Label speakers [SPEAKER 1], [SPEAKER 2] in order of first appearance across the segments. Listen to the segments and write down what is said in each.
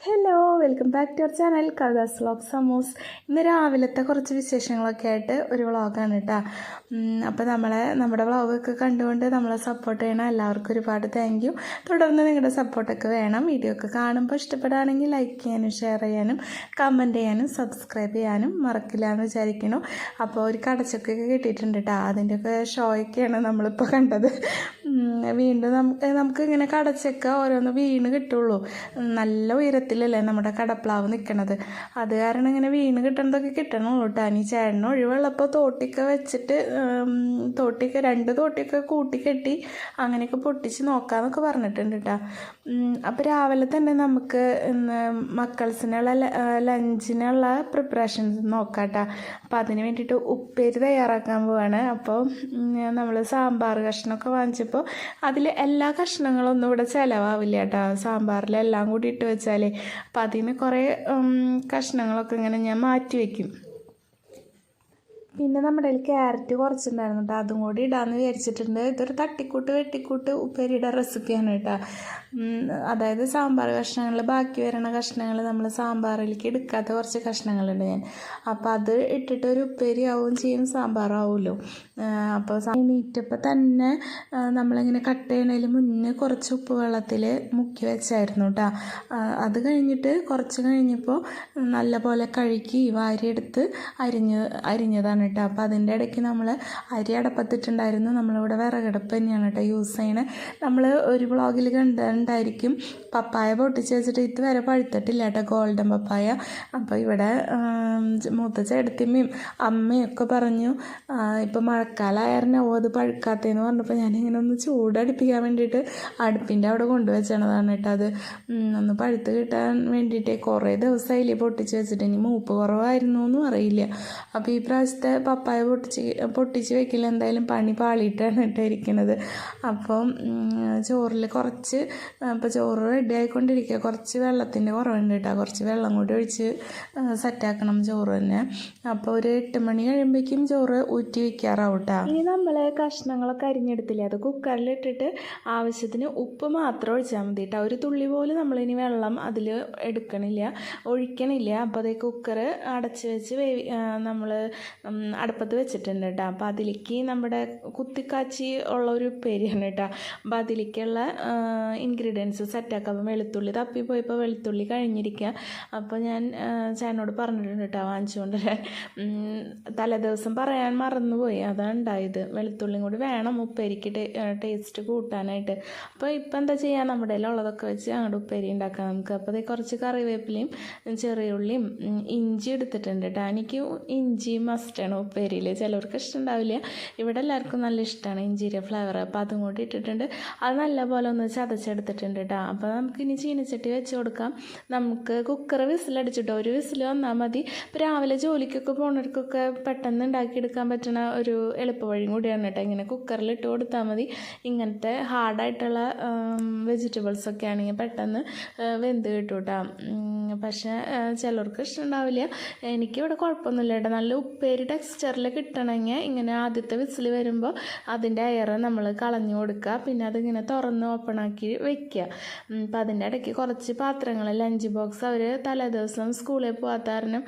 [SPEAKER 1] Hello. Welcome back to our channel Kavitha's vlog സമൂസ് ഇന്ന് രാവിലത്തെ കുറച്ച് വിശേഷങ്ങളൊക്കെ ആയിട്ട് ഒരു വ്ളോഗാണ് കേട്ടോ അപ്പോൾ നമ്മളെ നമ്മുടെ വ്ളോഗൊക്കെ കണ്ടുകൊണ്ട് നമ്മളെ സപ്പോർട്ട് ചെയ്യണം എല്ലാവർക്കും ഒരുപാട് താങ്ക് യു തുടർന്ന് നിങ്ങളുടെ സപ്പോർട്ടൊക്കെ വേണം. വീഡിയോ ഒക്കെ കാണുമ്പോൾ ഇഷ്ടപ്പെടുകയാണെങ്കിൽ ലൈക്ക് ചെയ്യാനും ഷെയർ ചെയ്യാനും കമന്റ് ചെയ്യാനും സബ്സ്ക്രൈബ് ചെയ്യാനും മറക്കില്ല എന്ന് വിചാരിക്കണം അപ്പോൾ ഒരു കടച്ചൊക്കെ കിട്ടിയിട്ടുണ്ട് കേട്ടോ അതിന്റെയൊക്കെ ഷോയൊക്കെയാണ് നമ്മളിപ്പോൾ കണ്ടത്. വീണ്ടും നമുക്ക് നമുക്ക് ഇങ്ങനെ കടച്ചൊക്കെ ഓരോന്ന് വീണ് കിട്ടുള്ളൂ. നല്ല ഉയരത്തിലല്ലേ നമ്മുടെ കടപ്ലാവ് നിൽക്കണത് അത് കാരണം ഇങ്ങനെ വീണ് കിട്ടണതൊക്കെ കിട്ടണം കേട്ടോ ഇനി ചേട്ടന് ഒഴിവുള്ളപ്പോൾ തോട്ടിക്ക വെച്ചിട്ട് തോട്ടിയൊക്കെ രണ്ട് തോട്ടിയൊക്കെ കൂട്ടിക്കെട്ടി അങ്ങനെയൊക്കെ പൊട്ടിച്ച് നോക്കാമെന്നൊക്കെ പറഞ്ഞിട്ടുണ്ട് കേട്ടോ അപ്പോൾ രാവിലെ തന്നെ നമുക്ക് മക്കൾസിനുള്ള ലഞ്ചിനുള്ള പ്രിപ്പറേഷൻസ് നോക്കാം കേട്ടോ അപ്പോൾ അതിന് വേണ്ടിയിട്ട് ഉപ്പേരി തയ്യാറാക്കാൻ പോവാണ്. അപ്പോൾ നമ്മൾ സാമ്പാർ കഷ്ണമൊക്കെ വാങ്ങിച്ചപ്പോൾ അതിൽ എല്ലാ കഷ്ണങ്ങളൊന്നും ഇവിടെ ചിലവാവില്ല കേട്ടോ സാമ്പാറിൽ എല്ലാം കൂടി ഇട്ട് വെച്ചാലേ. അപ്പോൾ അതിന് കുറേ കഷ്ണങ്ങളൊക്കെ ഇങ്ങനെ ഞാൻ മാറ്റി വയ്ക്കും പിന്നെ നമ്മുടെ കയ്യിൽ ക്യാരറ്റ് കുറച്ചുണ്ടായിരുന്നു കേട്ടോ. അതും കൂടി ഇടാമെന്ന് വിചാരിച്ചിട്ടുണ്ട്. ഇതൊരു തട്ടിക്കൂട്ട് വെട്ടിക്കൂട്ട് ഉപ്പേരിയുടെ റെസിപ്പിയാണ് കേട്ടോ. അതായത് സാമ്പാർ കഷ്ണങ്ങൾ ബാക്കി വരുന്ന കഷ്ണങ്ങൾ നമ്മൾ സാമ്പാറിലേക്ക് എടുക്കാത്ത കുറച്ച് കഷ്ണങ്ങളുണ്ട് ഞാൻ. അപ്പോൾ അത് ഇട്ടിട്ട് ഒരു ഉപ്പേരി ആവുകയും ചെയ്യും സാമ്പാറാവുമല്ലോ അപ്പോൾ എണീറ്റപ്പോൾ തന്നെ നമ്മളിങ്ങനെ കട്ട് ചെയ്യണതിന് മുന്നേ കുറച്ച് ഉപ്പ് വെള്ളത്തിൽ മുക്കി വെച്ചായിരുന്നു കേട്ടോ അത് കഴിഞ്ഞിട്ട് കുറച്ച് കഴിഞ്ഞപ്പോൾ നല്ലപോലെ കഴുകി വാരിയെടുത്ത് അരിഞ്ഞ് അരിഞ്ഞതാണ് കേട്ടോ അപ്പോൾ അതിന്റെ ഇടയ്ക്ക് നമ്മൾ അരി അടപ്പത്തിട്ടുണ്ടായിരുന്നു. നമ്മളിവിടെ വിറകടുപ്പ് തന്നെയാണ് കേട്ടോ യൂസ് ചെയ്യണത് നമ്മൾ ഒരു വ്ളോഗിൽ കണ്ടിട്ടുണ്ടായിരിക്കും പപ്പായ പൊട്ടിച്ച് വെച്ചിട്ട് ഇതുവരെ പഴുത്തിട്ടില്ല കേട്ടോ ഗോൾഡൻ പപ്പായ. അപ്പോൾ ഇവിടെ മൂത്ത ചേട്ടത്തിമ്മയും അമ്മയൊക്കെ പറഞ്ഞു ഇപ്പോൾ മഴക്കാലമായിരുന്നു ഓ അത് പഴുക്കാത്തതെന്ന് പറഞ്ഞപ്പോൾ ഞാനിങ്ങനെ ഒന്ന് ചൂടടിപ്പിക്കാൻ വേണ്ടിയിട്ട് അടുപ്പിന്റെ അവിടെ കൊണ്ടുവച്ചതാണ് കേട്ടോ അത്. ഒന്ന് പഴുത്ത് കിട്ടാൻ വേണ്ടിയിട്ട് കുറേ ദിവസമായില്ലേ പൊട്ടിച്ച് വെച്ചിട്ട് ഇനി മൂപ്പ് കുറവായിരുന്നു എന്നും അറിയില്ല. അപ്പോൾ ഈ പ്രാവശ്യത്തെ പപ്പായ പൊട്ടിച്ച് പൊട്ടിച്ച് വെക്കില്ല എന്തായാലും പണി പാളിയിട്ടാണ് കേട്ടോ ഇരിക്കുന്നത് അപ്പം ചോറിൽ കുറച്ച് ഇപ്പോൾ ചോറ് റെഡി ആയിക്കൊണ്ടിരിക്കുക കുറച്ച് വെള്ളത്തിന്റെ കുറവുണ്ട് കേട്ടോ കുറച്ച് വെള്ളം കൂടി ഒഴിച്ച് സെറ്റാക്കണം ചോറ് തന്നെ. അപ്പോൾ ഒരു എട്ട് മണി കഴിയുമ്പോഴേക്കും ചോറ് ഊറ്റി വെക്കാറാവും കേട്ടോ ഇനി നമ്മൾ കഷ്ണങ്ങളൊക്കെ അരിഞ്ഞെടുത്തില്ലേ? അത് കുക്കറിലിട്ടിട്ട് ആവശ്യത്തിന് ഉപ്പ് മാത്രം ഒഴിച്ചാൽ മതി കേട്ടോ ഒരു തുള്ളി പോലും നമ്മളിനി വെള്ളം അതിൽ എടുക്കണില്ല. ഒഴിക്കണില്ല. അപ്പോൾ അതേ കുക്കർ അടച്ച് വെച്ച് വേവി നമ്മൾ അടുപ്പത്ത് വെച്ചിട്ടുണ്ട് കേട്ടോ അപ്പോൾ അതിലേക്ക് നമ്മുടെ കുത്തിക്കാച്ചി ഉള്ള ഒരു ഉപ്പേരിയാണ് കേട്ടോ അപ്പോൾ അതിലേക്കുള്ള ഇൻഗ്രീഡിയൻസ് സെറ്റാക്കാം അപ്പം വെളുത്തുള്ളി തപ്പിപ്പോയപ്പോൾ വെളുത്തുള്ളി കഴിഞ്ഞിരിക്കുക. അപ്പോൾ ഞാൻ ചേട്ടനോട് പറഞ്ഞിട്ടുണ്ട് കേട്ടോ വാങ്ങിച്ചുകൊണ്ട് തലേദിവസം പറയാൻ മറന്നുപോയി. അതാണ് ഉണ്ടായത്. വെളുത്തുള്ളിയും കൂടി വേണം ഉപ്പേരിക്ക് ടേസ്റ്റ് കൂട്ടാനായിട്ട്. അപ്പോൾ ഇപ്പം എന്താ ചെയ്യുക? നമ്മുടെ ഉള്ളതൊക്കെ വെച്ച് അങ്ങോട്ട് ഉപ്പേരി ഉണ്ടാക്കാം നമുക്ക്. അപ്പോൾ അതേ കുറച്ച് കറിവേപ്പിലയും ചെറിയുള്ളിയും ഇഞ്ചി എടുത്തിട്ടുണ്ട് കേട്ടോ. എനിക്ക് ഇഞ്ചി മസ്റ്റാണ് ഉപ്പേരിയിൽ. ചിലവർക്ക് ഇഷ്ടമുണ്ടാവില്ല ഇവിടെ എല്ലാവർക്കും നല്ല ഇഷ്ടമാണ് ഇഞ്ചിയുടെ ഫ്ലേവർ അപ്പോൾ അതും കൂടി ഇട്ടിട്ടുണ്ട്. അത് നല്ലപോലെ ഒന്ന് ചതച്ചെടുത്തിട്ടുണ്ട് കേട്ടോ അപ്പോൾ നമുക്ക് ഇനി ചീനച്ചട്ടി വെച്ച് കൊടുക്കാം. നമുക്ക് കുക്കർ വിസിലടിച്ചിട്ടോ ഒരു വിസിൽ വന്നാൽ മതി. ഇപ്പോൾ രാവിലെ ജോലിക്കൊക്കെ പോകുന്നവർക്കൊക്കെ പെട്ടെന്ന് ഉണ്ടാക്കിയെടുക്കാൻ പറ്റുന്ന ഒരു എളുപ്പ വഴിയും കൂടിയാണ് കേട്ടോ. ഇങ്ങനെ കുക്കറിൽ ഇട്ട് കൊടുത്താൽ മതി. ഇങ്ങനത്തെ ഹാർഡായിട്ടുള്ള വെജിറ്റബിൾസ് ഒക്കെ ആണെങ്കിൽ പെട്ടെന്ന് വെന്ത് കിട്ടും കേട്ടോ പക്ഷേ ചിലർക്ക് ഇഷ്ടമുണ്ടാവില്ല എനിക്കിവിടെ കുഴപ്പമൊന്നുമില്ല കേട്ടോ. നല്ല ഉപ്പേരി ടെക്സ്ചറിൽ കിട്ടണമെങ്കിൽ ഇങ്ങനെ ആദ്യത്തെ വിസിൽ വരുമ്പോൾ അതിന്റെ എയർ നമ്മൾ കളഞ്ഞു കൊടുക്കുക. പിന്നെ അതിങ്ങനെ തുറന്ന് ഓപ്പണാക്കി വെക്കുക. ഉം, അപ്പം അതിന്റെ ഇടയ്ക്ക് കുറച്ച് പാത്രങ്ങൾ ലഞ്ച് ബോക്സ് അവർ തലേദിവസം സ്കൂളിൽ പോകാത്ത കാരണം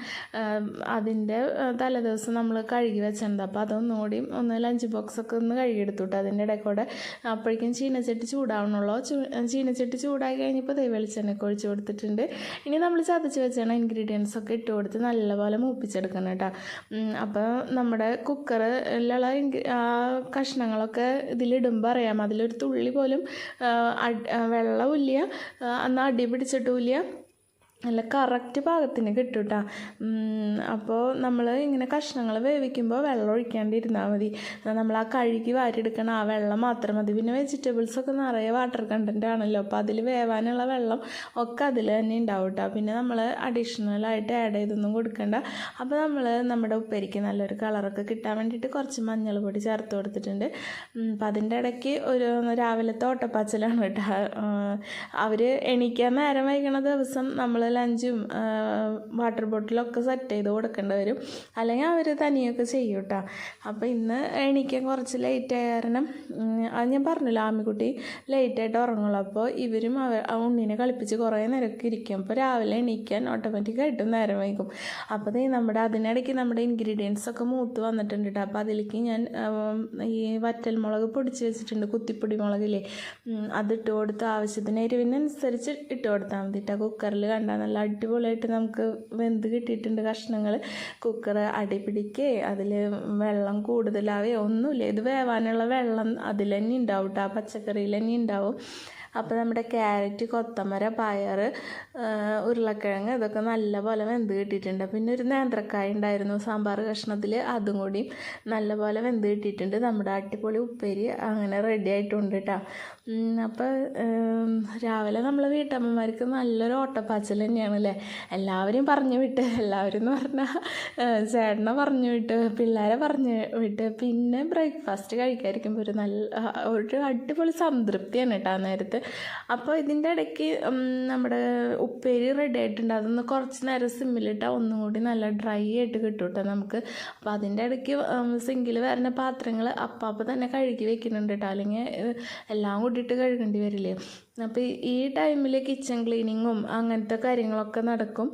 [SPEAKER 1] അതിന്റെ തലേദിവസം നമ്മൾ കഴുകി വെച്ചിട്ടുണ്ട് അപ്പോൾ അതൊന്നുകൂടി ഒന്ന് ലഞ്ച് ബോക്സൊക്കെ ഒന്ന് കഴുകിയെടുത്തുട്ട്. അതിന്റെ ഇടയ്ക്കൂടെ കൂടെ അപ്പോഴേക്കും ചീനച്ചട്ടി ചൂടാവണുള്ളൂ. ചീനച്ചട്ടി ചൂടായി കഴിഞ്ഞപ്പോൾ ദൈവ വെളിച്ചെണ്ണയൊക്കെ ഒഴിച്ചു കൊടുത്തിട്ടുണ്ട്. ഇനി നമ്മൾ ചതച്ച് വെച്ചാണ് ഇൻഗ്രീഡിയൻസ് ഒക്കെ ഇട്ട് കൊടുത്ത് നല്ലപോലെ മൂപ്പിച്ചെടുക്കണം കേട്ടോ. അപ്പോൾ നമ്മുടെ കുക്കറിലുള്ള കഷ്ണങ്ങളൊക്കെ ഇതിലിടുമ്പോൾ അറിയാം അതിലൊരു തുള്ളി പോലും ആ, ഇല്ല എന്നാൽ അടി പിടിച്ചിട്ടുമില്ല. നല്ല കറക്റ്റ് പാകത്തിന് കിട്ടും കേട്ടോ അപ്പോൾ നമ്മൾ ഇങ്ങനെ കഷ്ണങ്ങൾ വേവിക്കുമ്പോൾ വെള്ളം ഒഴിക്കാണ്ടിരുന്നാൽ മതി. നമ്മൾ ആ കഴുകി വാരിയെടുക്കണം ആ വെള്ളം മാത്രം മതി. പിന്നെ വെജിറ്റബിൾസൊക്കെ നിറയെ വാട്ടർ കണ്ടന്റ് ആണല്ലോ. അപ്പോൾ അതിൽ വേവാനുള്ള വെള്ളം ഒക്കെ അതിൽ തന്നെ ഉണ്ടാവും കേട്ടോ പിന്നെ നമ്മൾ അഡീഷണലായിട്ട് ആഡ് ചെയ്തൊന്നും കൊടുക്കണ്ട. അപ്പോൾ നമ്മൾ നമ്മുടെ ഉപ്പേരിക്ക് നല്ലൊരു കളറൊക്കെ കിട്ടാൻ വേണ്ടിയിട്ട് കുറച്ച് മഞ്ഞൾ പൊടി ചേർത്ത് കൊടുത്തിട്ടുണ്ട്. അപ്പം അതിന്റെ ഇടയ്ക്ക് ഒരു രാവിലത്തെ ഓട്ടപ്പാച്ചിലാണ് കേട്ടോ. അവർ എണീക്കാൻ നേരം വൈകണ ദിവസം നമ്മൾ ലഞ്ചും വാട്ടർ ബോട്ടിലൊക്കെ സെറ്റ് ചെയ്ത് കൊടുക്കേണ്ടി വരും. അല്ലെങ്കിൽ അവർ തനിയൊക്കെ ചെയ്യും കേട്ടോ അപ്പോൾ ഇന്ന് എണീക്കാൻ കുറച്ച് ലേറ്റ് ആയ കാരണം അത് ഞാൻ പറഞ്ഞല്ലോ ആമിക്കുട്ടി ലേറ്റായിട്ട് ഉറങ്ങുള്ളൂ. അപ്പോൾ ഇവരും അവ ഉണ്ണിനെ കളിപ്പിച്ച് കുറേ നേരമൊക്കെ ഇരിക്കും. അപ്പോൾ രാവിലെ എണീക്കാൻ ഓട്ടോമാറ്റിക്കായിട്ടും നേരം വൈകും. അപ്പോൾ ഈ നമ്മുടെ അതിനിടയ്ക്ക് നമ്മുടെ ഇൻഗ്രീഡിയൻസ് ഒക്കെ മൂത്ത് വന്നിട്ടുണ്ട് കേട്ടോ അപ്പോൾ അതിലേക്ക് ഞാൻ ഈ ഈ വറ്റൽമുളക് പൊടിച്ച് വെച്ചിട്ടുണ്ട് കുത്തിപ്പൊടി മുളകില്ലേ. അതിട്ട് കൊടുത്ത് ആവശ്യത്തിന് എരിവിനനുസരിച്ച് ഇട്ട് കൊടുത്താൽ മതി കേട്ടോ കുക്കറിൽ കണ്ടാൽ നല്ല അടിപൊളിയായിട്ട് നമുക്ക് വെന്ത് കിട്ടിയിട്ടുണ്ട് കഷ്ണങ്ങൾ കുക്കർ അടി പിടിക്കേ അതിൽ വെള്ളം കൂടുതലാവേ ഒന്നുമില്ല. ഇത് വേവാനുള്ള വെള്ളം അതിൽ തന്നെ ഉണ്ടാവും കേട്ടോ ആ പച്ചക്കറിയിൽ തന്നെ ഉണ്ടാവും. അപ്പോൾ നമ്മുടെ ക്യാരറ്റ് കൊത്തമര പയർ ഉരുളക്കിഴങ്ങ് ഇതൊക്കെ നല്ലപോലെ വെന്ത് കിട്ടിയിട്ടുണ്ട്. പിന്നെ ഒരു നേന്ത്രക്കായ ഉണ്ടായിരുന്നു സാമ്പാർ കഷ്ണത്തിൽ അതും കൂടി നല്ലപോലെ വെന്ത് കിട്ടിയിട്ടുണ്ട്. നമ്മുടെ അടിപൊളി ഉപ്പേരി അങ്ങനെ റെഡി ആയിട്ടുണ്ട് കേട്ടോ അപ്പോൾ രാവിലെ നമ്മളെ വീട്ടമ്മമാർക്ക് നല്ലൊരു ഓട്ടപ്പാച്ചൽ തന്നെയാണ് അല്ലേ? എല്ലാവരെയും പറഞ്ഞു വിട്ട് എല്ലാവരും എന്ന് പറഞ്ഞാൽ ചേട്ടനെ പറഞ്ഞു വിട്ട് പിള്ളേരെ പറഞ്ഞു വിട്ട് പിന്നെ ബ്രേക്ക്ഫാസ്റ്റ് കഴിക്കാതിരിക്കുമ്പോൾ ഒരു നല്ല ഒരു അടിപൊളി സംതൃപ്തിയാണ് കേട്ടോ ആ നേരത്ത്. അപ്പോൾ ഇതിന്റെ ഇടയ്ക്ക് നമ്മുടെ ഉപ്പേരി റെഡി ആയിട്ടുണ്ട്. അതൊന്ന് കുറച്ച് നേരം സിമ്മിലിട്ടാൽ ഒന്നും കൂടി നല്ല ഡ്രൈ ആയിട്ട് കിട്ടും കേട്ടോ നമുക്ക്. അപ്പോൾ അതിന്റെ ഇടയ്ക്ക് സിങ്കിൽ വരുന്ന പാത്രങ്ങൾ അപ്പം അപ്പം തന്നെ കഴുകി വെക്കുന്നുണ്ട് കേട്ടോ. അല്ലെങ്കിൽ എല്ലാം കൂടിയിട്ട് കഴുകേണ്ടി വരില്ലേ? അപ്പോൾ ഈ ടൈമിൽ കിച്ചൺ ക്ലീനിങ്ങും അങ്ങനത്തെ കാര്യങ്ങളൊക്കെ നടക്കും.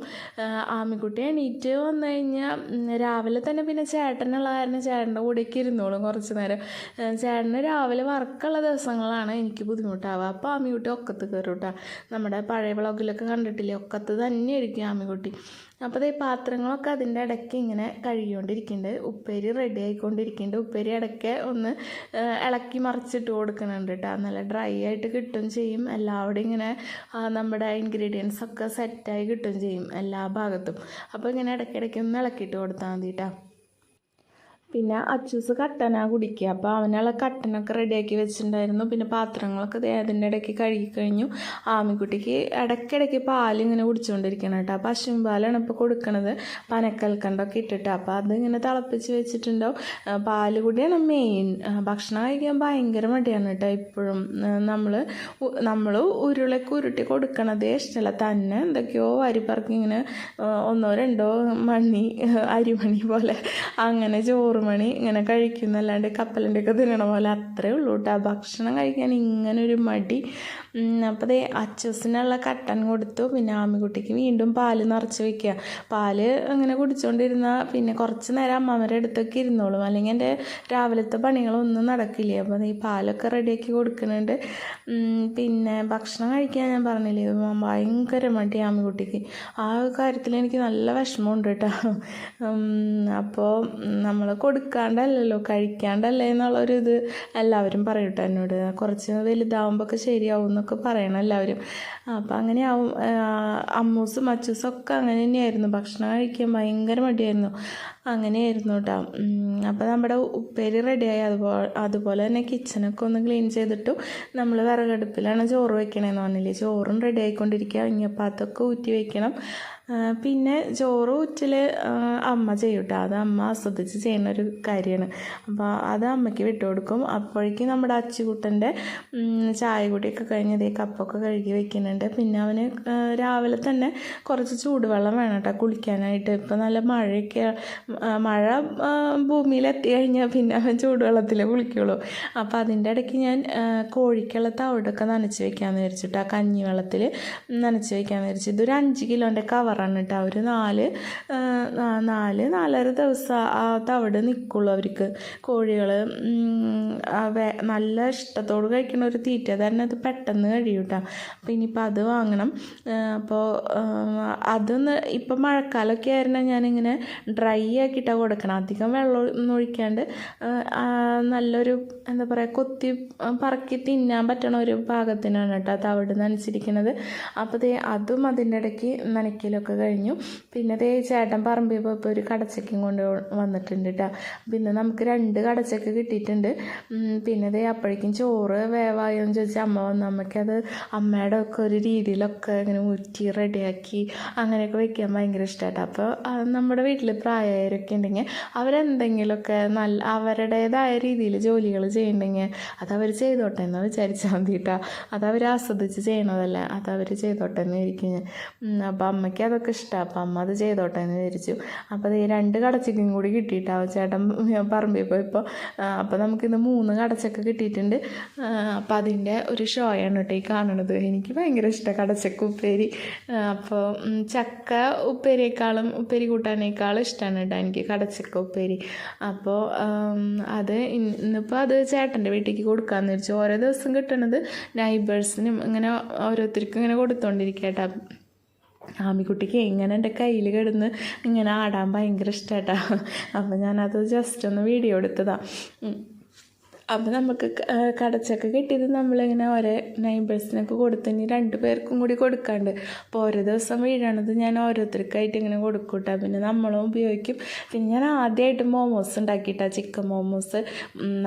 [SPEAKER 1] ആമിക്കുട്ടി എണീറ്റ് വന്നു കഴിഞ്ഞാൽ രാവിലെ തന്നെ പിന്നെ ചേട്ടനുള്ള കാരണം ചേട്ടന്റെ കൂടെയൊക്കെ ഇരുന്നോളും കുറച്ച് നേരം. ചേട്ടന് രാവിലെ വർക്കുള്ള ദിവസങ്ങളാണ് എനിക്ക് ബുദ്ധിമുട്ടാവുക. അപ്പോൾ ആമിക്കുട്ടി ഒക്കത്ത് കയറും കേട്ടോ നമ്മുടെ പഴയ വ്ളോഗിലൊക്കെ കണ്ടിട്ടില്ലേ? ഒക്കത്ത് തന്നെ ആയിരിക്കും ആമിക്കുട്ടി. അപ്പോൾ ഈ പാത്രങ്ങളൊക്കെ അതിന്റെ ഇടയ്ക്ക് ഇങ്ങനെ കഴുകിക്കൊണ്ടിരിക്കുന്നുണ്ട് ഉപ്പേരി റെഡി ആയിക്കൊണ്ടിരിക്കുന്നുണ്ട് ഉപ്പേരി ഇടയ്ക്ക് ഒന്ന് ഇളക്കി മറിച്ചിട്ട് കൊടുക്കുന്നുണ്ട് കേട്ടോ നല്ല ഡ്രൈ ആയിട്ട് കിട്ടും ചെയ്യും. എല്ലാവിടെയും ഇങ്ങനെ നമ്മുടെ ഇൻഗ്രീഡിയൻസ് ഒക്കെ സെറ്റായി കിട്ടുകയും ചെയ്യും എല്ലാ ഭാഗത്തും. അപ്പോൾ ഇങ്ങനെ ഇടയ്ക്കിടയ്ക്ക് ഒന്ന് ഇളക്കിയിട്ട് കൊടുത്താൽ മതി കേട്ടോ പിന്നെ അച്ചൂസ് കട്ടനാ കുടിക്കുക. അപ്പോൾ അവനുള്ള കട്ടനൊക്കെ റെഡിയാക്കി വെച്ചിട്ടുണ്ടായിരുന്നു. പിന്നെ പാത്രങ്ങളൊക്കെ ദേ അതിന്റെ ഇടയ്ക്ക് കഴുകി കഴിഞ്ഞു. ആമിക്കുട്ടിക്ക് ഇടയ്ക്കിടയ്ക്ക് പാൽ ഇങ്ങനെ കുടിച്ചുകൊണ്ടിരിക്കണം കേട്ടോ. പശുവും പാലാണ് ഇപ്പോൾ കൊടുക്കണത്. പനക്കൽക്കണ്ടൊക്കെ ഇട്ടിട്ട്. അപ്പോൾ അതിങ്ങനെ തിളപ്പിച്ച് വെച്ചിട്ടുണ്ടാവും. പാൽ കൂടിയാണ് മെയിൻ. ഭക്ഷണം കഴിക്കാൻ ഭയങ്കര മടിയാണ് കേട്ടോ ഇപ്പോഴും. നമ്മൾ നമ്മൾ ഉരുളയ്ക്ക് ഉരുട്ടി കൊടുക്കണതേ ഇഷ്ടമല്ല തന്നെ എന്തൊക്കെയോ വാരിപ്പറക്കി ഇങ്ങനെ ഒന്നോ രണ്ടോ മണി അരിമണി പോലെ അങ്ങനെ ചോറ് മണി ഇങ്ങനെ കഴിക്കുന്നല്ലാണ്ട് കപ്പലിന്റെയൊക്കെ തിന്നണ പോലെ അത്രേ ഉള്ളൂ കേട്ടോ ഭക്ഷണം കഴിക്കാൻ ഇങ്ങനെ ഒരു മടി. അപ്പോൾ ദേ അച്ചൂസിനുള്ള കട്ടൻ കൊടുത്തു. പിന്നെ ആമിക്കുട്ടിക്ക് വീണ്ടും പാൽ നിറച്ച് വെക്കുക. പാൽ അങ്ങനെ കുടിച്ചുകൊണ്ടിരുന്നാൽ പിന്നെ കുറച്ച് നേരം അമ്മമ്മയുടെ അടുത്തൊക്കെ ഇരുന്നോളും. അല്ലെങ്കിൽ എന്റെ രാവിലത്തെ പണികളൊന്നും നടക്കില്ല? അപ്പോൾ ഈ പാലൊക്കെ റെഡിയാക്കി കൊടുക്കുന്നുണ്ട്. പിന്നെ ഭക്ഷണം കഴിക്കാൻ ഞാൻ പറഞ്ഞില്ലേ? ഭയങ്കര മടി ആമിക്കുട്ടിക്ക്. ആ കാര്യത്തിൽ എനിക്ക് നല്ല വിഷമമുണ്ട് കേട്ടോ. അപ്പോൾ നമ്മൾ കൊടുക്കാണ്ടല്ലല്ലോ കഴിക്കാണ്ടല്ലേ എന്നുള്ളൊരു ഇത് എല്ലാവരും പറയും കേട്ടോ എന്നോട്. കുറച്ച് വലുതാവുമ്പോൾ ഒക്കെ ശരിയാവും എന്നൊക്കെ പറയണം എല്ലാവരും. അപ്പം അങ്ങനെ അമ്മൂസും അച്ചൂസും ഒക്കെ അങ്ങനെ തന്നെയായിരുന്നു. ഭക്ഷണം കഴിക്കാൻ ഭയങ്കര മടിയായിരുന്നു. അങ്ങനെയായിരുന്നു കേട്ടോ അപ്പോൾ നമ്മുടെ ഉപ്പേരി റെഡിയായി. അതുപോലെ അതുപോലെ തന്നെ കിച്ചനൊക്കെ ഒന്ന് ക്ലീൻ ചെയ്തിട്ടു നമ്മൾ വിറകടുപ്പിലാണ് ചോറ് വെക്കണേന്ന് പറഞ്ഞില്ലേ. ചോറും റെഡി ആയിക്കൊണ്ടിരിക്കുക ഇങ്ങപ്പാത്തൊക്കെ ഊറ്റി വെക്കണം. പിന്നെ ചോറ് ഊറ്റൽ അമ്മ ചെയ്യും കേട്ടോ അത് അമ്മ ആസ്വദിച്ച് ചെയ്യുന്ന ഒരു കാര്യമാണ് അപ്പോൾ അത് അമ്മയ്ക്ക് വിട്ടുകൊടുക്കും അപ്പോഴേക്കും നമ്മുടെ അച്ചുകുട്ടന്റെ ചായ കൂടിയൊക്കെ കഴിഞ്ഞ് ഇതേ കപ്പൊക്കെ കഴുകി വെക്കുന്നുണ്ട്. പിന്നെ അവന് രാവിലെ തന്നെ കുറച്ച് ചൂടുവെള്ളം വേണം കേട്ടോ കുളിക്കാനായിട്ട്. ഇപ്പോൾ നല്ല മഴയൊക്കെ മഴ ഭൂമിയിൽ കഴിഞ്ഞാൽ പിന്നെ അവൻ ചൂടുവെള്ളത്തിലേ കുളിക്കുള്ളൂ. അപ്പോൾ അതിന്റെ ഇടയ്ക്ക് ഞാൻ കോഴിക്കുള്ള തവിടൊക്കെ നനച്ച് വെക്കാമെന്ന് വിചാരിച്ചിട്ട് ആ കഞ്ഞിവെള്ളത്തിൽ നനച്ച് വെക്കാമെന്ന് വിചാരിച്ചു. ഇതൊരു അഞ്ച് കിലോന്റെ കവറാണ് കേട്ടോ ഒരു നാല് നാല് നാലര ദിവസം ആ തവിട് നിൽക്കുള്ളൂ അവർക്ക്. കോഴികൾ നല്ല ഇഷ്ടത്തോട് കഴിക്കുന്ന ഒരു തീറ്റ തന്നെ അത് പെട്ടെന്ന് കഴിയും കേട്ടോ അപ്പോൾ ഇനിയിപ്പോൾ അത് വാങ്ങണം. അപ്പോൾ അതൊന്ന് ഇപ്പം മഴക്കാലമൊക്കെ ആയിരുന്നാൽ ഞാനിങ്ങനെ ഡ്രൈ ആക്കിയിട്ടാണ് കൊടുക്കണം. അധികം വെള്ളം ഒഴിക്കാണ്ട് നല്ലൊരു എന്താ പറയുക കൊത്തി പറക്കി തിന്നാൻ പറ്റണ ഒരു പാകത്തിനാണ് കേട്ടോ തവിട് നനച്ചിരിക്കുന്നത് അപ്പോൾ ദേ അതും അതിന്റെ ഇടയ്ക്ക് നനയ്ക്കലൊക്കെ കഴിഞ്ഞു. പിന്നെ ദേ ചേട്ടൻ പറമ്പിൽ പോയപ്പോൾ ഒരു കടച്ചക്കും കൊണ്ട് വന്നിട്ടുണ്ട് കേട്ടോ. പിന്നെ നമുക്ക് രണ്ട് കടച്ചക്ക കിട്ടിയിട്ടുണ്ട്. പിന്നെ ദേ അപ്പോഴേക്കും ചോറ് വേവായോ എന്ന് ചോദിച്ചാൽ അമ്മ വന്നു. അമ്മയ്ക്കത് അമ്മയുടെ ഒക്കെ ഒരു രീതിയിലൊക്കെ ഇങ്ങനെ ഊറ്റി റെഡിയാക്കി അങ്ങനെയൊക്കെ വെക്കാൻ ഭയങ്കര ഇഷ്ടമായിട്ട് അപ്പോൾ നമ്മുടെ വീട്ടിൽ പ്രായമായവരൊക്കെ ഉണ്ടെങ്കിൽ അവരെന്തെങ്കിലുമൊക്കെ നല്ല അവരുടേതായ രീതിയിൽ ജോലികൾ ചെയ്യണ്ടെങ്കിൽ അത് അവർ ചെയ്തോട്ടെ എന്ന് വിചാരിച്ചാൽ മതി കേട്ടോ. അത് അവർ ആസ്വദിച്ച് ചെയ്യണതല്ലേ? അത് അവർ ചെയ്തോട്ടെ എന്ന് ഞാൻ. അപ്പം അമ്മയ്ക്ക് അതൊക്കെ ഇഷ്ടമാണ് അപ്പം അമ്മ അത് ചെയ്തോട്ടെ എന്ന് വിചാരിച്ചു. അപ്പോൾ ഈ രണ്ട് കടച്ചക്കും കൂടി കിട്ടിയിട്ടാവും ചേട്ടൻ പറമ്പിൽ പോയപ്പോൾ അപ്പോൾ നമുക്കിന്ന് മൂന്ന് കടച്ചക്ക കിട്ടിയിട്ടുണ്ട്. അപ്പം അതിന്റെ ഒരു ഷോയാണ് കേട്ടോ ഈ കാണണത്. എനിക്ക് ഭയങ്കര ഇഷ്ടമാണ് കടച്ചക്ക ഉപ്പേരി. അപ്പോൾ ചക്ക ഉപ്പേരിയേക്കാളും ഉപ്പേരി കൂട്ടാനേക്കാളും ഇഷ്ടമാണ് കേട്ടോ. എനിക്ക് കടച്ചക്ക ഉപ്പേരി. അപ്പോൾ അത് ഇന്ന് ഇന്നിപ്പോൾ അത് ചേട്ടന്റെ വീട്ടിലേക്ക് കൊടുക്കാമെന്ന് വെച്ചു ഓരോ ദിവസം കിട്ടണത് നൈബേഴ്സിനും ഇങ്ങനെ ഓരോരുത്തർക്കും ഇങ്ങനെ കൊടുത്തോണ്ടിരിക്കട്ടാ. കേട്ടോ ആമിക്കുട്ടിക്ക് ഇങ്ങനെ എന്റെ കയ്യിൽ കിടന്ന് ഇങ്ങനെ ആടാൻ ഭയങ്കര ഇഷ്ടമായിട്ടാണ് അപ്പം ഞാനത് ജസ്റ്റ് ഒന്ന് വീഡിയോ എടുത്തതാണ് അപ്പോൾ നമുക്ക് കടച്ചൊക്കെ കിട്ടിയത് നമ്മളിങ്ങനെ ഓരോ നൈബേഴ്സിനൊക്കെ കൊടുത്ത് ഇനി രണ്ട് പേർക്കും കൂടി കൊടുക്കാണ്ട്. അപ്പോൾ ഓരോ ദിവസം വീഴണത് ഞാൻ ഓരോരുത്തർക്കായിട്ട് ഇങ്ങനെ കൊടുക്കൂട്ടാ. പിന്നെ നമ്മളും ഉപയോഗിക്കും. പിന്നെ ഞാൻ ആദ്യമായിട്ട് മോമോസ് ഉണ്ടാക്കിയിട്ടാ ചിക്കൻ മോമോസ്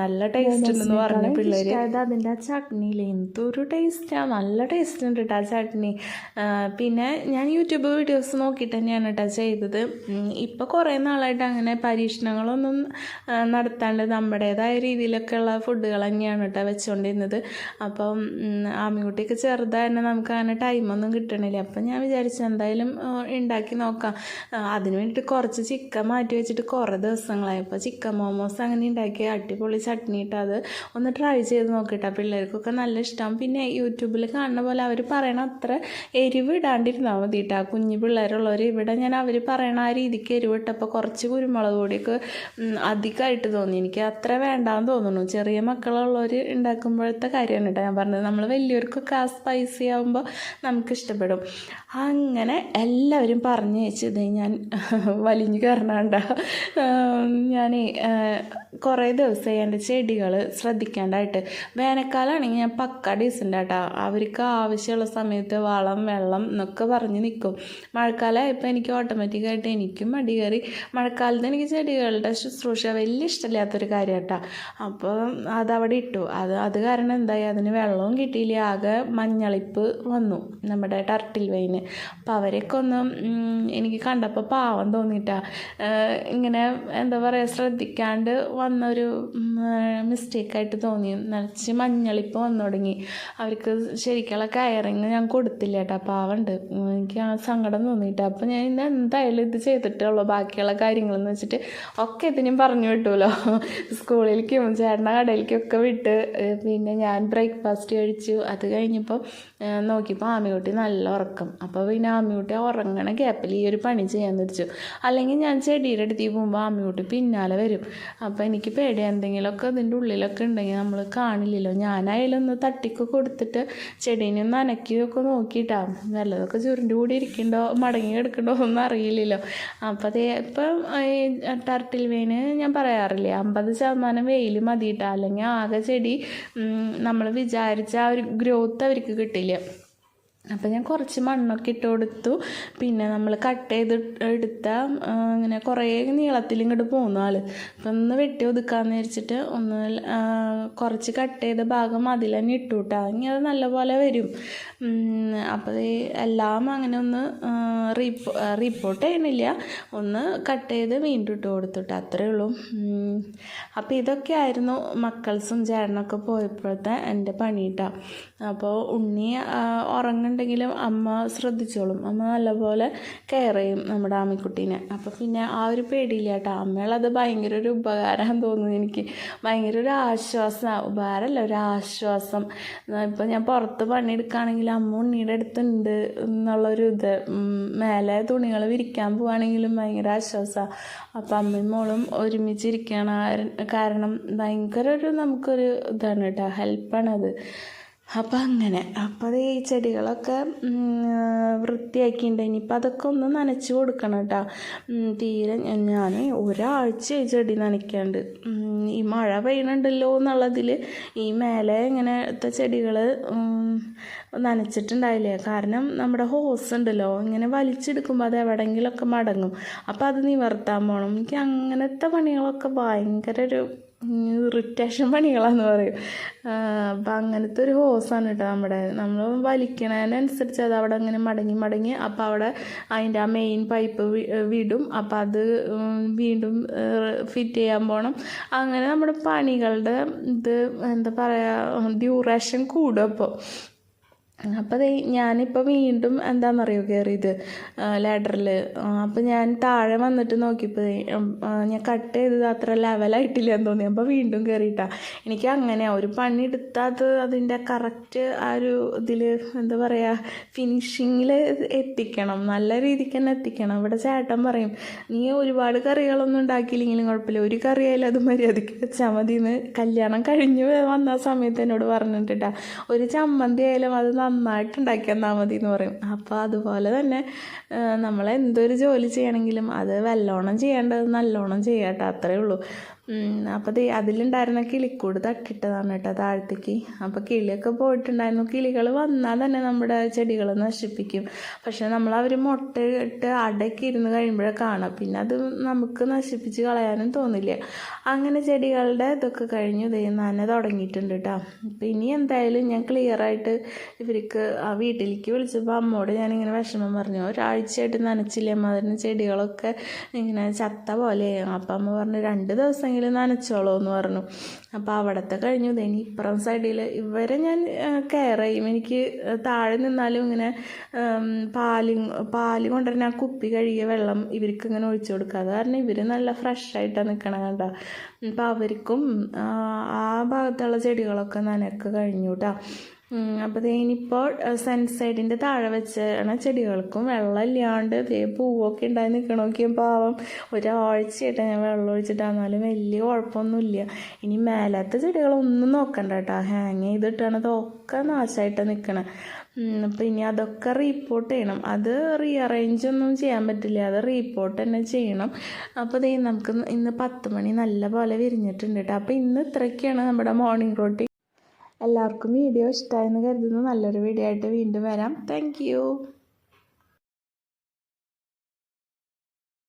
[SPEAKER 1] നല്ല ടേസ്റ്റ് ഉണ്ടെന്ന് പറഞ്ഞു പിള്ളേർ അതിന്റെ ആ ചട്നിയിൽ എന്തൊരു ടേസ്റ്റാണ് നല്ല ടേസ്റ്റ് ഉണ്ട് കേട്ടോ ആ ചട്നി. പിന്നെ ഞാൻ യൂട്യൂബ് വീഡിയോസ് നോക്കിയിട്ട് തന്നെയാണ് കേട്ടോ ചെയ്തത്. ഇപ്പോൾ കുറേ നാളായിട്ട് അങ്ങനെ പരീക്ഷണങ്ങളൊന്നും നടത്താണ്ട് നമ്മുടേതായ രീതിയിലൊക്കെയുള്ള ഫുഡുകൾ തന്നെയാണ് കേട്ടോ വെച്ചുകൊണ്ടിരുന്നത് അപ്പം ആമിക്കുട്ടിക്ക് ചെറുതായി തന്നെ നമുക്ക് അങ്ങനെ ടൈമൊന്നും കിട്ടണില്ല. അപ്പം ഞാൻ വിചാരിച്ചു എന്തായാലും ഉണ്ടാക്കി നോക്കാം. അതിന് വേണ്ടിയിട്ട് കുറച്ച് ചിക്കൻ മാറ്റി വെച്ചിട്ട് കുറേ ദിവസങ്ങളായി. അപ്പോൾ ചിക്കൻ മോമോസ് അങ്ങനെ ഉണ്ടാക്കി അടിപൊളി ചട്നി ഇട്ട് അത്. ഒന്ന് ട്രൈ ചെയ്ത് നോക്കിയിട്ടാ പിള്ളേർക്കൊക്കെ നല്ല ഇഷ്ടം. പിന്നെ യൂട്യൂബിൽ കാണുന്ന പോലെ അവർ പറയണ അത്ര എരിവ് ഇടാണ്ടിരുന്നാൽ മതി കേട്ടോ കുഞ്ഞു പിള്ളേരുള്ളവർ ഇവിടെ ഞാൻ അവർ പറയണ ആ രീതിക്ക് എരിവ് ഇട്ടപ്പോൾ കുറച്ച് കുരുമുളക് പൊടിയൊക്കെ അധികമായിട്ട് തോന്നി. എനിക്ക് അത്ര വേണ്ടാന്ന് തോന്നുന്നു. ചെറിയ മക്കളുള്ളവർ ഉണ്ടാക്കുമ്പോഴത്തെ കാര്യമാണ് കേട്ടോ ഞാൻ പറഞ്ഞത്. നമ്മൾ വലിയവർക്കൊക്കെ ആ സ്പൈസി ആകുമ്പോൾ നമുക്ക് ഇഷ്ടപ്പെടും. അങ്ങനെ എല്ലാവരും പറഞ്ഞു വെച്ചത് ഞാൻ വലിഞ്ഞു കയറണണ്ട. ഞാൻ കുറേ ദിവസമായി എന്റെ ചെടികൾ ശ്രദ്ധിക്കേണ്ടതായിട്ട് വേനൽക്കാലമാണെങ്കിൽ ഞാൻ പക്ക ഡീസന്റ് ആട്ടോ അവർക്ക് ആവശ്യമുള്ള സമയത്ത് വളം വെള്ളം എന്നൊക്കെ പറഞ്ഞ് നിൽക്കും മഴക്കാലമായപ്പോൾ എനിക്ക് ഓട്ടോമാറ്റിക്കായിട്ട് എനിക്കും മടി കയറി. മഴക്കാലത്ത് എനിക്ക് ചെടികളുടെ ശുശ്രൂഷ വലിയ ഇഷ്ടമില്ലാത്തൊരു കാര്യം കേട്ടോ അപ്പോൾ അതവിടെ ഇട്ടു. അത് അത് കാരണം എന്തായി? അതിന് വെള്ളവും കിട്ടിയില്ല. ആകെ മഞ്ഞളിപ്പ് വന്നു നമ്മുടെ ടർട്ടിൽ വൈന് അപ്പോൾ അവരെയൊക്കെ ഒന്ന് എനിക്ക് കണ്ടപ്പോൾ പാവം തോന്നിയിട്ടാ. ഇങ്ങനെ എന്താ പറയുക ശ്രദ്ധിക്കാണ്ട് വന്നൊരു മിസ്റ്റേക്കായിട്ട് തോന്നി. നിറച്ച് മഞ്ഞളിപ്പ് വന്നു തുടങ്ങി. അവർക്ക് ശരിക്കുള്ള കയറിങ് ഞാൻ കൊടുത്തില്ല കേട്ടോ. പാവമുണ്ട് എനിക്ക് ആ സങ്കടം തോന്നിയിട്ട്. അപ്പോൾ ഞാൻ ഇന്ന് എന്തായാലും ഇത് ചെയ്തിട്ടുള്ളൂ ബാക്കിയുള്ള കാര്യങ്ങളെന്ന് വെച്ചിട്ട് ഒക്കെ ഇതിനും പറഞ്ഞു വിട്ടുമല്ലോ സ്കൂളിലേക്കും ചേട്ടന്റെ കടയിലേക്കും ഒക്കെ വിട്ട് പിന്നെ ഞാൻ ബ്രേക്ക്ഫാസ്റ്റ് കഴിച്ചു. അത് കഴിഞ്ഞപ്പോൾ നോക്കിയപ്പോൾ ആമിക്കുട്ടി നല്ല ഉറക്കം. അപ്പോൾ പിന്നെ ആമിക്കുട്ടി ഉറങ്ങണ ഗ്യാപ്പിൽ ഈ ഒരു പണി ചെയ്യാൻ തിരിച്ചു അല്ലെങ്കിൽ ഞാൻ ചെടിയുടെ അടുത്തേക്ക് പോകുമ്പോൾ ആമിക്കുട്ടി പിന്നാലെ വരും. അപ്പോൾ എനിക്ക് പേടി എന്തെങ്കിലുമൊക്കെ അതിന്റെ ഉള്ളിലൊക്കെ ഉണ്ടെങ്കിൽ നമ്മൾ കാണില്ലല്ലോ. ഞാനായാലും ഒന്ന് തട്ടിക്ക് കൊടുത്തിട്ട് ചെടീനെ ഒന്ന് അനക്കിയൊക്കെ നോക്കിയിട്ടാണ് നല്ലതൊക്കെ ചുരുണ്ട് കൂടി ഇരിക്കണ്ടോ? മടങ്ങി കിടക്കണ്ടോ? ഒന്നും അറിയില്ലല്ലോ. അപ്പോൾ അതേ ഇപ്പം ടർട്ടിൽ വെയിന് ഞാൻ പറയാറില്ലേ അമ്പത് ശതമാനം വെയിൽ മതിയിട്ടാ അല്ലെങ്കിൽ ആകെ ചെടി നമ്മൾ വിചാരിച്ച ആ ഒരു ഗ്രോത്ത് അവർക്ക് കിട്ടില്ല അപ്പോൾ ഞാൻ കുറച്ച് മണ്ണൊക്കെ ഇട്ട് കൊടുത്തു പിന്നെ നമ്മൾ കട്ട് ചെയ്ത് എടുത്ത ഇങ്ങനെ കുറേ നീളത്തിൽ ഇങ്ങോട്ട് പോകുന്നു ആൾ അപ്പം ഒന്ന് വെട്ടി ഒതുക്കാമെന്ന് വിചാരിച്ചിട്ട് ഒന്ന് കുറച്ച് കട്ട് ചെയ്ത ഭാഗം അതിൽ തന്നെ ഇട്ടു കേട്ടോ ഇനി അത് നല്ലപോലെ വരും. അപ്പോൾ എല്ലാം അങ്ങനെ ഒന്ന് റീപ്പോ റിപ്പോർട്ട് ചെയ്യണില്ല. ഒന്ന് കട്ട് ചെയ്ത് വീണ്ടും ഇട്ട് കൊടുത്തിട്ട് അത്രേ ഉള്ളൂ. അപ്പോൾ ഇതൊക്കെ ആയിരുന്നു മക്കൾസും ചേട്ടനൊക്കെ പോയപ്പോഴത്തെ എന്റെ പണിയിട്ടാണ് അപ്പോൾ ഉണ്ണി ആ, ഉറങ്ങുന്നുണ്ടെങ്കിലും അമ്മ ശ്രദ്ധിച്ചോളും. അമ്മ നല്ലപോലെ കെയർ ചെയ്യും നമ്മുടെ ആമിക്കുട്ടീനെ. അപ്പോൾ പിന്നെ ആ ഒരു പേടിയില്ല കേട്ടോ. അമ്മയുള്ളത് ഭയങ്കര ഒരു ഉപകാരം തോന്നുന്നു എനിക്ക്. ഭയങ്കര ഒരു ആശ്വാസം ഉപകാരമല്ല ഒരു ആശ്വാസം. ഇപ്പം ഞാൻ പുറത്ത് പണിയെടുക്കുകയാണെങ്കിൽ അമ്മ ഉണ്ണിയുടെ അടുത്തുണ്ട് എന്നുള്ളൊരു ഇത്. മേലെ തുണികൾ വിരിക്കാൻ പോവുകയാണെങ്കിലും ഭയങ്കര ആശ്വാസമാണ് അപ്പം അമ്മയും മോളും ഒരുമിച്ചിരിക്കണം കാരണം ഭയങ്കര ഒരു നമുക്കൊരു ഇതാണ് കേട്ടോ. ഹെൽപ്പാണത് അപ്പം അങ്ങനെ. അപ്പം ഈ ചെടികളൊക്കെ വൃത്തിയാക്കിയിട്ടുണ്ട് ഇനിയിപ്പോൾ അതൊക്കെ ഒന്ന് നനച്ച് കൊടുക്കണം കേട്ടോ തീരെ ഞാൻ ഒരാഴ്ച ഈ ചെടി നനയ്ക്കാണ്ട്. ഈ മഴ പെയ്യണുണ്ടല്ലോ എന്നുള്ളതിൽ ഈ മേലെ ഇങ്ങനത്തെ ചെടികൾ നനച്ചിട്ടുണ്ടായില്ലേ? കാരണം നമ്മുടെ ഹോസ് ഉണ്ടല്ലോ ഇങ്ങനെ വലിച്ചെടുക്കുമ്പോൾ അത് എവിടെയെങ്കിലുമൊക്കെ മടങ്ങും. അപ്പോൾ അത് നിവർത്താൻ പോകണം എനിക്ക് അങ്ങനത്തെ പണികളൊക്കെ ഭയങ്കര ഒരു ഇറിറ്റേഷൻ പണികളാന്ന് പറയും. അപ്പം അങ്ങനത്തെ ഒരു ഹോസാണ് കേട്ടോ നമ്മുടെ. നമ്മൾ വലിക്കണതിനനുസരിച്ച് അത് അവിടെ അങ്ങനെ മടങ്ങി മടങ്ങി അപ്പോൾ അവിടെ അതിന്റെ ആ മെയിൻ പൈപ്പ് വിടും. അപ്പം അത് വീണ്ടും ഫിറ്റ് ചെയ്യാൻ പോകണം അങ്ങനെ നമ്മുടെ പണികളുടെ ഇത് എന്താ പറയുക ഡ്യൂറേഷൻ കൂടും അപ്പോൾ അപ്പോൾ ഞാനിപ്പോൾ വീണ്ടും എന്താണെന്നറിയോ കയറിയത് ലാഡറിൽ അപ്പോൾ ഞാൻ താഴെ വന്നിട്ട് നോക്കിയപ്പോൾ ഞാൻ കട്ട് ചെയ്തത് അത്ര ലെവലായിട്ടില്ല എന്ന് തോന്നി. അപ്പോൾ വീണ്ടും കയറിയിട്ടാ എനിക്ക് അങ്ങനെ ഒരു പണി എടുത്താൽ അത് അതിന്റെ കറക്റ്റ് ആ ഒരു ഇതിൽ എന്താ പറയുക ഫിനിഷിങ്ങിൽ എത്തിക്കണം. നല്ല രീതിക്ക് തന്നെ എത്തിക്കണം. ഇവിടെ ചേട്ടൻ പറയും നീ ഒരുപാട് കറികളൊന്നും ഉണ്ടാക്കിയില്ലെങ്കിലും കുഴപ്പമില്ല. ഒരു കറിയായാലും അത് മര്യാദയ്ക്ക് വെച്ചാൽ മതി എന്ന് കല്യാണം കഴിഞ്ഞ് വന്ന സമയത്ത് എന്നോട് പറഞ്ഞിട്ടാ ഒരു ചമ്മന്തി ആയാലും അത് തന്നാൽ മതി എന്ന് പറയും. അപ്പോൾ അതുപോലെ തന്നെ നമ്മൾ എന്തൊരു ജോലി ചെയ്യണമെങ്കിലും അത് വല്ലോണം ചെയ്യേണ്ടത് നല്ലോണം ചെയ്യാട്ടോ അത്രേ ഉള്ളൂ. അപ്പോൾ ദേ അതിലുണ്ടായിരുന്ന കിളിക്കൂട് തട്ടിട്ടതാണ് കേട്ടോ താഴത്തേക്ക്. അപ്പോൾ കിളിയൊക്കെ പോയിട്ടുണ്ടായിരുന്നു. കിളികൾ വന്നാൽ തന്നെ നമ്മുടെ ചെടികൾ നശിപ്പിക്കും. പക്ഷെ നമ്മൾ അവർ മുട്ടയിട്ട് അടക്കി ഇരുന്ന് കഴിയുമ്പോഴേ കാണാം. പിന്നെ അത് നമുക്ക് നശിപ്പിച്ച് കളയാനും തോന്നില്ല. അങ്ങനെ ചെടികളുടെ ഇതൊക്കെ കഴിഞ്ഞു. ദേ നന തുടങ്ങിയിട്ടുണ്ട് കേട്ടോ. അപ്പം ഇനി എന്തായാലും ഞാൻ ക്ലിയർ ആയിട്ട് ഇവർക്ക് ആ വീട്ടിലേക്ക് വിളിച്ചപ്പോൾ അമ്മോട് ഞാനിങ്ങനെ വിഷമം പറഞ്ഞു. ഒരാഴ്ചയായിട്ട് നനച്ചില്ലേ അതിന് ചെടികളൊക്കെ ഇങ്ങനെ ചത്ത പോലെ അപ്പം അമ്മ പറഞ്ഞു രണ്ട് ദിവസമെങ്കിലും നനച്ചോളൂ എന്ന് പറഞ്ഞു. അപ്പോൾ അവിടുത്തെ കഴിഞ്ഞു. ഇനി ഇപ്പുറം സൈഡിൽ ഇവരെ ഞാൻ കെയർ ചെയ്യും. എനിക്ക് താഴെ നിന്നാലും ഇങ്ങനെ പാൽ പാൽ കൊണ്ടുവരുന്ന ആ കുപ്പി കഴുകിയ വെള്ളം ഇവർക്ക് ഇങ്ങനെ ഒഴിച്ചു കൊടുക്കുക. അത് കാരണം ഇവർ നല്ല ഫ്രഷായിട്ടാണ് നിൽക്കണം കണ്ട. അപ്പോൾ അവർക്കും ആ ഭാഗത്തുള്ള ചെടികളൊക്കെ നനക്ക് കഴിഞ്ഞു കേട്ടോ അപ്പോൾ ഇനിയിപ്പോൾ സൺസൈഡിന്റെ താഴെ വെച്ചാണ് ചെടികൾക്കും വെള്ളം ഇല്ലാണ്ട് ദേ പൂവൊക്കെ ഉണ്ടായി നിൽക്കണമൊക്കെയും പാവം. ഒരാഴ്ചയായിട്ട് ഞാൻ വെള്ളം ഒഴിച്ചിട്ടാന്നാലും വലിയ കുഴപ്പമൊന്നുമില്ല. ഇനി മേലത്തെ ചെടികളൊന്നും നോക്കണ്ട കേട്ടോ. ഹാങ് ചെയ്തിട്ടാണ് ഇതൊക്കെ നാശമായിട്ട് നിൽക്കണം അപ്പം ഇനി അതൊക്കെ റീപ്പോർട്ട് ചെയ്യണം. അത് റീഅറേഞ്ച് ഒന്നും ചെയ്യാൻ പറ്റില്ല. അത് റീപ്പോർട്ട് തന്നെ ചെയ്യണം. അപ്പോൾ ദേ നമുക്ക് ഇന്ന് പത്ത് മണി നല്ല പോലെ വിരിഞ്ഞിട്ടുണ്ട് കേട്ടോ. അപ്പോൾ ഇന്ന് ഇത്രയൊക്കെയാണ് നമ്മുടെ മോർണിംഗ് റോട്ടി എല്ലാവർക്കും വീഡിയോ ഇഷ്ടമായെന്ന് കരുതുന്നു. നല്ലൊരു വീഡിയോ ആയിട്ട് വീണ്ടും വരാം. താങ്ക്